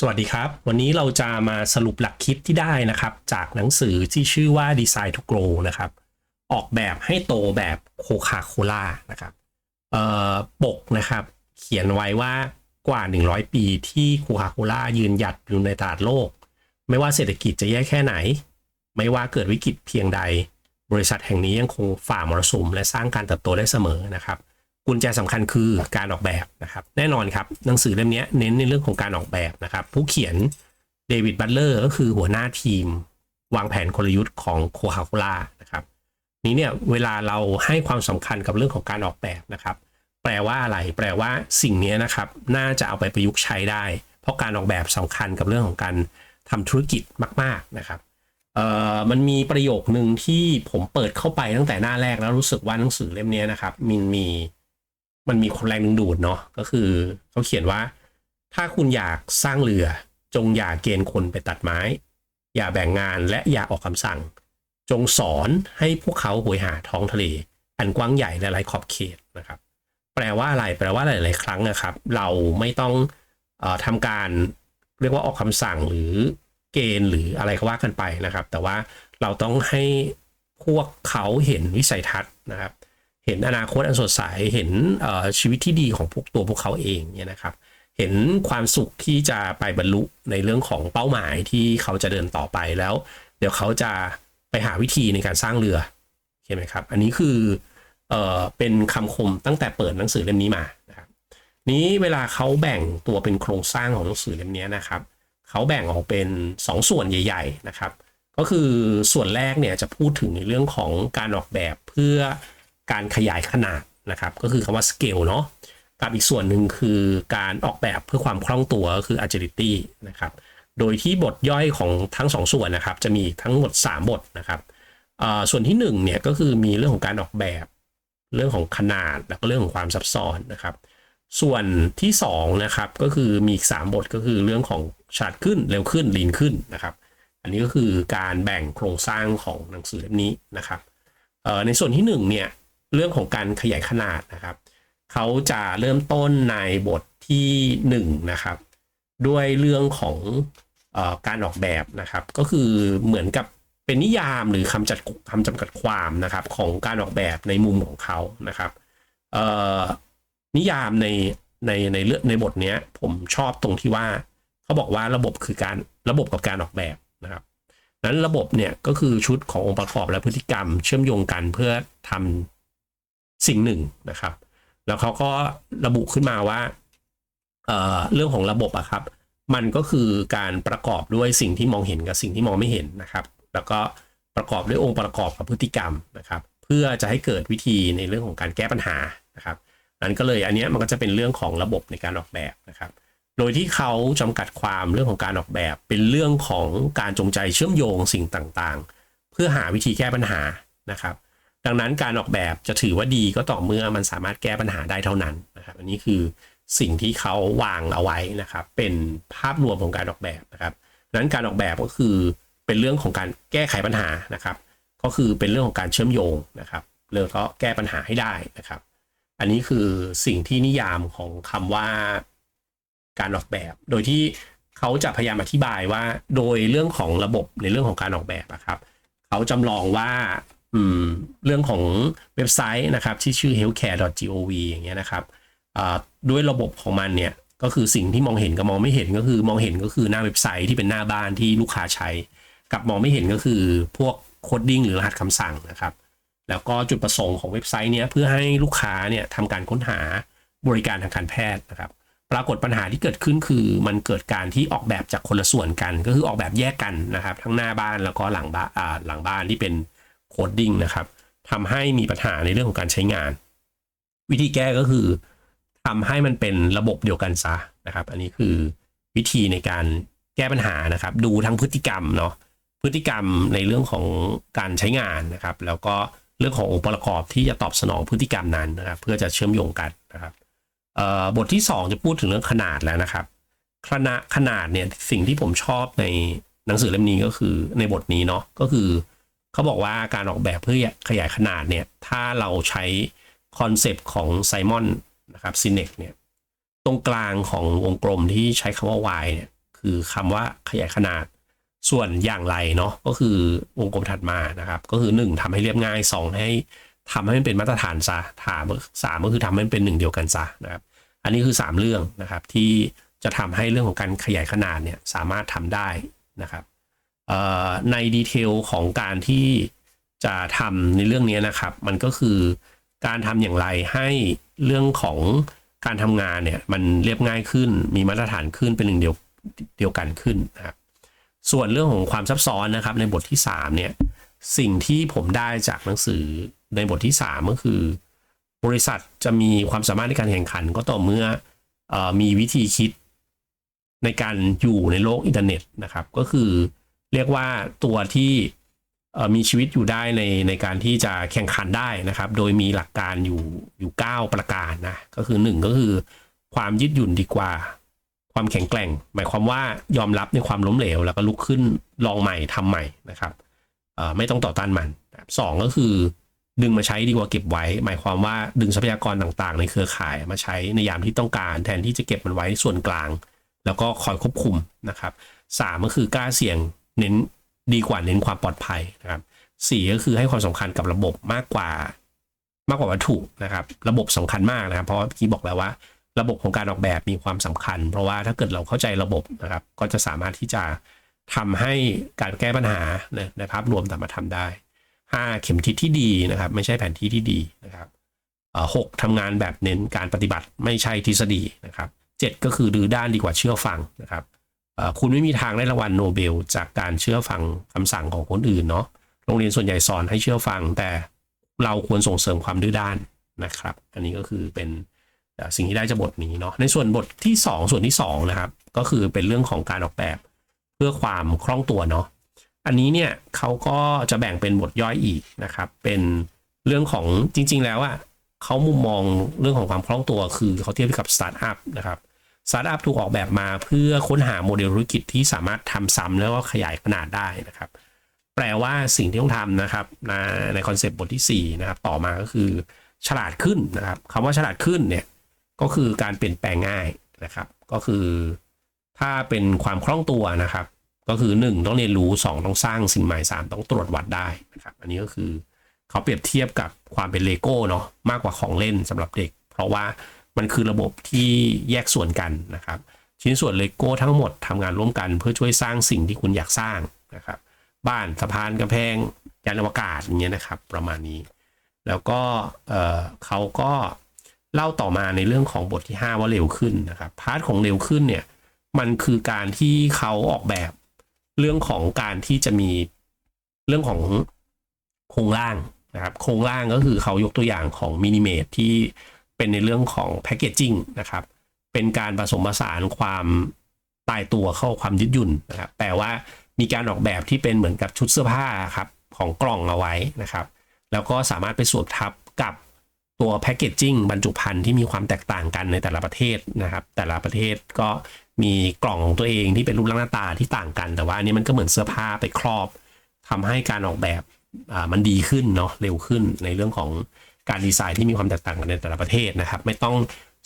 สวัสดีครับ วันนี้เราจะมาสรุปหลักคิดที่ได้นะครับ จากหนังสือที่ชื่อว่า Design to Grow นะครับ ออกแบบให้โตแบบโคคาโคล่านะครับปกนะครับ เขียนไว้ว่ากว่า 100 ปีที่โคคาโคล่ายืนหยัดอยู่ในตลาดโลก ไม่ว่าเศรษฐกิจจะแย่แค่ไหน ไม่ว่าเกิดวิกฤตเพียงใด บริษัทแห่งนี้ยังคงฝ่ามรสุมและสร้างการเติบโตได้เสมอนะครับ กุญแจสำคัญคือการออกแบบนะครับ แน่นอนครับหนังสือเล่มนี้เน้นในเรื่องของการออกแบบนะครับ ผู้เขียนเดวิดบัตเลอร์ก็คือหัวหน้าทีม วางแผนกลยุทธ์ของโคคาโคล่านะครับ นี้เนี่ยเวลาเราให้ความสำคัญกับเรื่องของการออกแบบนะครับ แปลว่าอะไร แปลว่าสิ่งนี้นะครับ น่าจะเอาไปประยุกต์ใช้ได้ เพราะการออกแบบสำคัญกับเรื่องของการทำธุรกิจมาก ๆนะครับเอ่อมันมีประโยคหนึ่งที่ผมเปิดเข้าไปตั้งแต่หน้าแรกแล้วรู้สึกว่าหนังสือเล่มนี้นะครับมันมีม มันมีคนแรงดึงดูดเนาะก็คือเขาเขียนว่า ถ้าคุณอยากสร้างเรือ จงอย่าเกณฑ์คนไปตัดไม้ อย่าแบ่งงานและอย่าออกคำสั่ง จงสอนให้พวกเขาโหยหาท้องทะเล อันกว้างใหญ่และไร้ขอบเขตนะครับ แปลว่าอะไรแปลว่าหลาย ๆ ครั้งนะครับ เราไม่ต้องออทำการเรียกว่าออกคำสั่งหรือเกณฑ์หรืออะไรก็ว่ากันไปนะครับ แต่ว่าเราต้องให้พวกเขาเห็นวิสัยทัศน์นะครับ เห็นอนาคตอันสดใสเห็นชีวิตที่ดีของพวกตัวพวกเขาเองเนี่ยนะครับ เห็นความสุขที่จะไปบรรลุในเรื่องของเป้าหมายที่เขาจะเดินต่อไปแล้ว เดี๋ยวเขาจะไปหาวิธีในการสร้างเรือเห็นไหมครับ อันนี้คือเออเป็นคำคมตั้งแต่เปิดหนังสือเล่มนี้มานะครับนี้เวลาเขาแบ่งตัวเป็นโครงสร้างของหนังสือเล่มนี้นะครับเขาแบ่งออกเป็น 2ส่วนใหญ่ ๆนะครับ ก็คือส่วนแรกเนี่ยจะพูดถึงในเรื่องของการออกแบบเพื่อ การขยายขนาดนะครับ ก็คือคำว่า scale เนาะกับอีกส่วนหนึ่งคือการออกแบบเพื่อความคล่องตัวคือ agility นะครับ โดยที่บทย่อยของทั้ง 2 ส่วนนะครับ จะมีทั้งหมด 3 บทนะครับส่วนที่1เนี่ยก็คือมีเรื่องของการออกแบบ เรื่องของขนาดแล้วก็เรื่องของความซับซ้อนนะครับ ส่วนที่2นะครับก็คือมีอีก 3 บทก็คือเรื่องของฉลาดขึ้นเร็วขึ้นลีนขึ้นนะครับ อันนี้ก็คือการแบ่งโครงสร้างของหนังสือเล่มนี้นะครับในส่วนที่1เนี่ย เรื่องของการขยายขนาดนะครับ เขาจะเริ่มต้นในบทที่1นะครับ ด้วยเรื่องของออการออกแบบนะครับ ก็คือเหมือนกับเป็นนิยามหรือคำจัดคำจำกัดความนะครับ ของการออกแบบในมุมของเขานะครับนิยามในในในเรื่องในบทเนี้ยผมชอบตรงที่ว่าเขาบอกว่าระบบคือการระบบกับการออกแบบนะครับนั้นระบบเนี่ยก็คือชุดขององค์ประกอบและพฤติกรรมเชื่อมโยงกันเพื่อทำ สิ่งหนึ่งนะครับ แล้วเขาก็ระบุขึ้นมาว่าเเรื่องของระบบอะครับ มันก็คือการประกอบด้วยสิ่งที่มองเห็นกับสิ่งที่มองไม่เห็นนะครับ แล้วก็ประกอบด้วยองค์ประกอบกับพฤติกรรมนะครับ เพื่อจะให้เกิดวิธีในเรื่องของการแก้ปัญหานะครับนั้นก็เลยอันนี้มันก็จะเป็นเรื่องของระบบในการออกแบบนะครับ โดยที่เขาจำกัดความเรื่องของการออกแบบ เป็นเรื่องของการจงใจเชื่อมโยงสิ่งต่างๆ เพื่อหาวิธีแก้ปัญหานะครับ ดังนั้นการออกแบบจะถือว่าดีก็ต่อเมื่อมันสามารถแก้ปัญหาได้เท่านั้นนะครับอันนี้คือสิ่งที่เขาวางเอาไว้นะครับ เป็นภาพรวมของการออกแบบนะครับดังนั้นการออกแบบก็คือเป็นเรื่องของการแก้ไขปัญหานะครับ ก็คือเป็นเรื่องของการเชื่อมโยงนะครับเรื่องก็แก้ปัญหาให้ได้นะครับ อันนี้คือสิ่งที่นิยามของคำว่าการออกแบบ โดยที่เขาจะพยายามอธิบายว่า โดยเรื่องของระบบในเรื่องของการออกแบบอะครับ เขาจำลองว่า เรื่องของเว็บไซต์นะครับ ที่ชื่อ healthcare.gov อย่างเงี้ยนะครับด้วยระบบของมันเนี่ยก็คือสิ่งที่มองเห็นกับมองไม่เห็นก็คือมองเห็นก็คือหน้าเว็บไซต์ที่เป็นหน้าบ้านที่ลูกค้าใช้ กับมองไม่เห็นก็คือพวกโคดดิ้งหรือรหัสคำสั่งนะครับ แล้วก็จุดประสงค์ของเว็บไซต์เนี้ยเพื่อให้ลูกค้าเนี่ยทำการค้นหาบริการทางการแพทย์นะครับ ปรากฏปัญหาที่เกิดขึ้นคือมันเกิดการที่ออกแบบจากคนละส่วนกัน ก็คือออกแบบแยกกันนะครับ ทั้งหน้าบ้านแล้วก็หลังบ้านหลังบ้านที่เป็น โคดดิ้งนะครับทำให้มีปัญหาในเรื่องของการใช้งาน วิธีแก้ก็คือทำให้มันเป็นระบบเดียวกันซะนะครับ อันนี้คือวิธีในการแก้ปัญหานะครับ ดูทั้งพฤติกรรมเนาะพฤติกรรมในเรื่องของการใช้งานนะครับ แล้วก็เรื่องขององค์ประกอบที่จะตอบสนองพฤติกรรมนั้นนะครับ เพื่อจะเชื่อมโยงกันนะครับบทที่ 2 จะพูดถึงเรื่องขนาดแล้วนะครับขนาดขนาดเนี่ยสิ่งที่ผมชอบในหนังสือเล่มนี้ก็คือในบทนี้เนาะก็คือ เขาบอกว่าการออกแบบเพื่อขยายขนาดเนี่ย ถ้าเราใช้คอนเซปต์ของไซมอนนะครับซินเนกเนี่ย ตรงกลางของวงกลมที่ใช้คำว่า y เนี่ยคือคำว่าขยายขนาดส่วนอย่างไรเนาะก็คือวงกลมถัดมานะครับ ก็คือ 1ทำให้เรียบง่าย 2 ให้ทำให้มันเป็นมาตรฐานซะถามสามก็คือทำให้มันเป็นหนึ่งเดียวกันซะนะครับ อันนี้คือ 3 เรื่องนะครับที่จะทำให้เรื่องของการขยายขนาดเนี่ยสามารถทำได้นะครับ ในดีเทลของการที่จะทำในเรื่องนี้นะครับ มันก็คือการทำอย่างไรให้เรื่องของการทำงานเนี่ยมันเรียบง่ายขึ้น มีมาตรฐานขึ้นเป็นหนึ่งเดียวเดียวกันขึ้นนะครับส่วนเรื่องของความซับซ้อนนะครับ ในบทที่ 3 เนี่ย สิ่งที่ผมได้จากหนังสือในบทที่ 3 ก็คือ บริษัทจะมีความสามารถในการแข่งขันก็ต่อเมื่อออมีวิธีคิดในการอยู่ในโลกอินเทอร์เน็ตนะครับ ก็คือ เรียกว่าตัวที่มีชีวิตอยู่ได้ในในการที่จะแข่งขันได้นะครับ โดยมีหลักการอยู่อยู่ 9 ประการนะ ก็คือ 1 ก็คือความยืดหยุ่นดีกว่า ความแข็งแกร่ง หมายความว่ายอมรับในความล้มเหลว แล้วก็ลุกขึ้นลองใหม่ทำใหม่นะครับไม่ต้องต่อต้านมันสองก็คือดึงมาใช้ดีกว่าเก็บไว้ หมายความว่าดึงทรัพยากรต่างๆ ในเครือข่ายมาใช้ในยามที่ต้องการ แทนที่จะเก็บมันไว้ส่วนกลาง แล้วก็คอยควบคุมนะครับสามก็คือกล้าเสี่ยง เน้นดีกว่าเน้นความปลอดภัยนะครับสี่ก็คือให้ความสำคัญกับระบบมากกว่ามากกว่าวัตถุนะครับ ระบบสำคัญมากนะครับ เพราะเมื่อกี้บอกแล้วว่า ระบบของการออกแบบมีความสำคัญ เพราะว่าถ้าเกิดเราเข้าใจระบบนะครับ ก็จะสามารถที่จะทำให้การแก้ปัญหาในภาพรวมสามารถทำได้ 5 เข็มทิศที่ดีนะครับ ไม่ใช่แผนที่ที่ดีนะครับเอ่อหกทำงานแบบเน้นการปฏิบัติไม่ใช่ทฤษฎีนะครับเจ็ดก็คือดื้อด้านดีกว่าเชื่อฟังนะครับ คุณไม่มีทางได้รางวัลโนเบล จากการเชื่อฟังคำสั่งของคนอื่นเนาะโรงเรียนส่วนใหญ่สอนให้เชื่อฟัง แต่เราควรส่งเสริมความดื้อด้านนะครับ อันนี้ก็คือเป็นสิ่งที่ได้จากบทนี้เนาะในส่วนบทที่ 2 ส่วนที่2นะครับก็คือเป็นเรื่องของการออกแบบเพื่อความคล่องตัวเนาะอันนี้เนี่ยเขาก็จะแบ่งเป็นบทย่อยอีกนะครับ เป็นเรื่องของจริง ๆ แล้วอะเขามุมมองเรื่องของความคล่องตัวคือเขาเทียบกับสตาร์ทอัพนะครับ สตาร์ทอัพถูกออกแบบมาเพื่อค้นหาโมเดลธุรกิจที่สามารถทำซ้ำแล้วก็ขยายขนาดได้นะครับ แปลว่าสิ่งที่ต้องทำนะครับในคอนเซปต์บทที่ 4 นะครับ ต่อมาก็คือฉลาดขึ้นนะครับคำว่าฉลาดขึ้นเนี่ยก็คือการเปลี่ยนแปลงง่ายนะครับ ก็คือ ถ้าเป็นความคล่องตัวนะครับ ก็คือ 1 ต้องเรียนรู้ 2 ต้องสร้างสิ่งใหม่ 3 ต้องตรวจวัดได้นะครับ อันนี้ก็คือเขาเปรียบเทียบกับความเป็นเลโก้เนาะมากกว่าของเล่นสำหรับเด็ก เพราะว่า มันคือระบบที่แยกส่วนกันนะครับ ชิ้นส่วนเลโก้ทั้งหมดทำงานร่วมกันเพื่อช่วยสร้างสิ่งที่คุณอยากสร้างนะครับ บ้านสะพานกำแพงยานอวกาศอย่างเงี้ยนะครับประมาณนี้ แล้วก็เออเขาก็เล่าต่อมาในเรื่องของบทที่ 5 ว่าเร็วขึ้นนะครับพาร์ทของเร็วขึ้นเนี่ยมันคือการที่เขาออกแบบเรื่องของการที่จะมีเรื่องของโครงร่างนะครับโครงร่างก็คือเขายกตัวอย่างของมินิเมตที่ เป็นในเรื่องของแพคเกจจิ้งนะครับ เป็นการผสมผสานความตายตัวเข้าความยืดหยุ่นนะครับแปลว่ามีการออกแบบที่เป็นเหมือนกับชุดเสื้อผ้าครับของกล่องเอาไว้นะครับ แล้วก็สามารถไปสวมทับกับตัวแพคเกจจิ้งบรรจุภัณฑ์ที่มีความแตกต่างกันในแต่ละประเทศนะครับ แต่ละประเทศก็มีกล่องของตัวเองที่เป็นรูปร่างหน้าตาที่ต่างกัน แต่ว่าอันนี้มันก็เหมือนเสื้อผ้าไปครอบทำให้การออกแบบมันดีขึ้นเนาะเร็วขึ้นในเรื่องของ การดีไซน์ที่มีความแตกต่างกันในแต่ละประเทศนะครับ ไม่ต้อง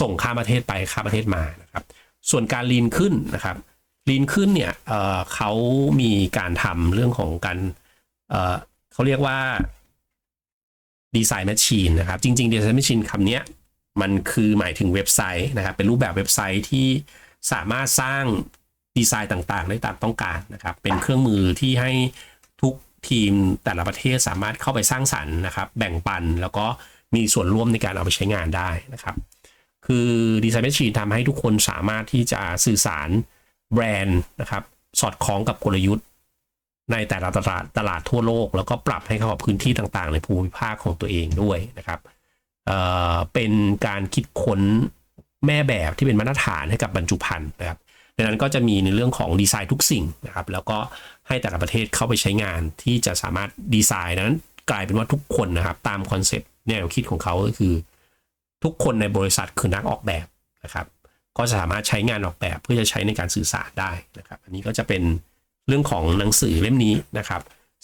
ส่งข้ามประเทศไปข้ามประเทศมานะครับ ส่วนการลีนขึ้นนะครับลีนขึ้นเนี่ยเเขามีการทำเรื่องของการเเขาเรียกว่าดีไซน์แมชชีนนะครับ จริงๆดีไซน์แมชชีนคำเนี้ยมันคือหมายถึงเว็บไซต์นะครับ เป็นรูปแบบเว็บไซต์ที่สามารถสร้างดีไซน์ต่างๆ ได้ตามต้องการนะครับ เป็นเครื่องมือที่ให้ทุก ทีมแต่ละประเทศสามารถเข้าไปสร้างสรรค์นะครับ แบ่งปันแล้วก็มีส่วนร่วมในการเอาไปใช้งานได้นะครับ คือดีไซน์แมชชีนทำให้ทุกคนสามารถที่จะสื่อสารแบรนด์นะครับ สอดคล้องกับกลยุทธ์ ในแต่ละตลาดตลาดทั่วโลก แล้วก็ปรับให้เข้ากับพื้นที่ต่างๆ ในภูมิภาคของตัวเองด้วยนะครับเเป็นการคิดค้นแม่แบบที่เป็นมาตรฐานให้กับบรรจุภัณฑ์นะครับ ดังนั้นก็จะมีในเรื่องของดีไซน์ทุกสิ่งนะครับแล้วก็ให้แต่ละประเทศเข้าไปใช้งานที่จะสามารถดีไซน์นั้นกลายเป็นว่าทุกคนนะครับตามคอนเซ็ปต์แนวคิดของเขาก็คือ ทุกคนในบริษัทคือนักออกแบบนะครับก็สามารถใช้งานออกแบบเพื่อจะใช้ในการสื่อสารได้นะครับ อันนี้ก็จะเป็นเรื่องของหนังสือเล่มนี้นะครับ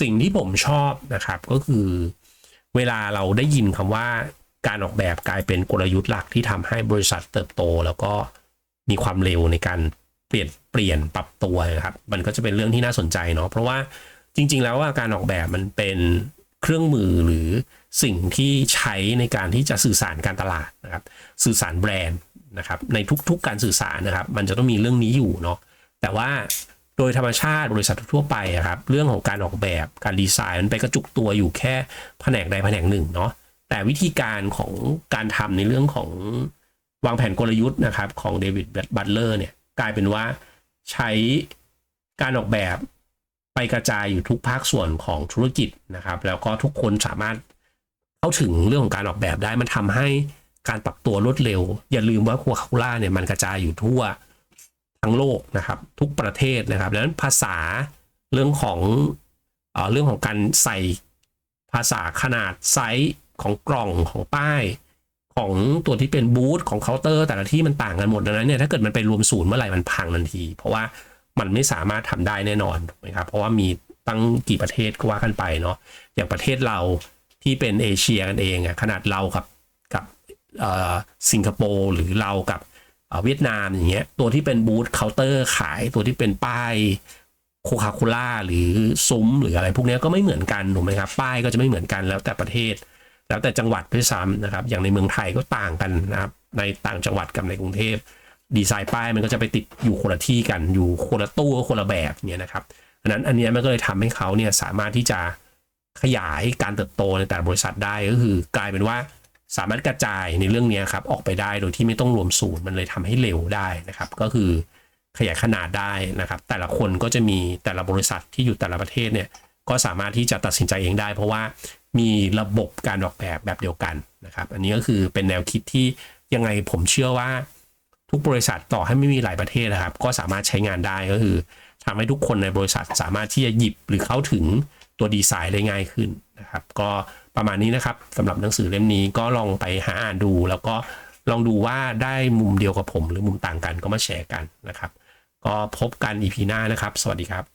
สิ่งที่ผมชอบนะครับก็คือ เวลาเราได้ยินคำว่าการออกแบบกลายเป็นกลยุทธ์หลักที่ทำให้บริษัทเติบโต แล้วก็มีความเร็วในการ ปลี่ยนเปลี่ยนปรับตัวนะครับ มันก็จะเป็นเรื่องที่น่าสนใจเนาะเพราะว่าจริง ๆ แล้วว่าการออกแบบมันเป็นเครื่องมือหรือสิ่งที่ใช้ในการที่จะสื่อสารการตลาดนะครับ สื่อสารแบรนด์นะครับ ในทุกๆการสื่อสารนะครับ มันจะต้องมีเรื่องนี้อยู่เนาะแต่ว่าโดยธรรมชาติบริษัททั่วไปอะครับ เรื่องของการออกแบบการดีไซน์มันไปกระจุกตัวอยู่แค่แผนกใดแผนกหนึ่งเนาะแต่วิธีการของการทำในเรื่องของวางแผนกลยุทธ์นะครับของเดวิดบัตเลอร์เนี่ย กลายเป็นว่าใช้การออกแบบไปกระจายอยู่ทุกภาคส่วนของธุรกิจนะครับ แล้วก็ทุกคนสามารถเข้าถึงเรื่องของการออกแบบได้มันทำให้การปรับตัวรวดเร็ว อย่าลืมว่าคัวคาโคล่าเนี่ยมันกระจายอยู่ทั่วทั้งโลกนะครับ ทุกประเทศนะครับดังนั้นภาษาเรื่องของเอเรื่องของการใส่ภาษาขนาดไซส์ของกล่องของป้าย ของตัวที่เป็นบูธของเคาน์เตอร์แต่ละที่มันต่างกันหมดดังนั้นเนี่ยถ้าเกิดมันไปรวมศูนย์เมื่อไหร่มันพังทันที เพราะว่ามันไม่สามารถทำได้แน่นอนถูกไหมครับเพราะว่ามีตั้งกี่ประเทศก็ว่ากันไปเนาะอย่างประเทศเราที่เป็นเอเชียกันเองอะขนาดเรากับกับสิงคโปร์หรือเรากับเวียดนามอย่างเงี้ยตัวที่เป็นบูธเคาน์เตอร์ขายตัวที่เป็นป้ายโคคาโคล่าหรือซุ้มหรืออะไรพวกนี้ก็ไม่เหมือนกันถูกไหมครับป้ายก็จะไม่เหมือนกันแล้วแต่ประเทศ แล้วแต่จังหวัดด้วยซ้ำนะครับ อย่างในเมืองไทยก็ต่างกันนะครับ ในต่างจังหวัดกับในกรุงเทพดีไซน์ป้ายมันก็จะไปติดอยู่คนละที่กันอยู่คนละตู้คนละแบบเนี่ยนะครับอันนั้นอันนี้มันก็เลยทำให้เขาเนี่ยสามารถที่จะขยายการเติบโตในแต่ละบริษัทได้ก็คือกลายเป็นว่าสามารถกระจายในเรื่องนี้ครับออกไปได้โดยที่ไม่ต้องรวมศูนย์มันเลยทำให้เร็วได้นะครับ ก็คือขยายขนาดได้นะครับ แต่ละคนก็จะมีแต่ละบริษัทที่อยู่แต่ละประเทศเนี่ยก็สามารถที่จะตัดสินใจเองได้ เพราะว่า มีระบบการออกแบบแบบเดียวกันนะครับ อันนี้ก็คือเป็นแนวคิดที่ยังไงผมเชื่อว่าทุกบริษัทต่อให้ไม่มีหลายประเทศนะครับ ก็สามารถใช้งานได้ก็คือทำให้ทุกคนในบริษัทสามารถที่จะหยิบหรือเข้าถึงตัวดีไซน์ได้ง่ายขึ้นนะครับ ก็ประมาณนี้นะครับสำหรับหนังสือเล่มนี้ก็ลองไปหาอ่านดู แล้วก็ลองดูว่าได้มุมเดียวกับผม หรือมุมต่างกันก็มาแชร์กันนะครับ ก็พบกัน EP หน้านะครับ สวัสดีครับ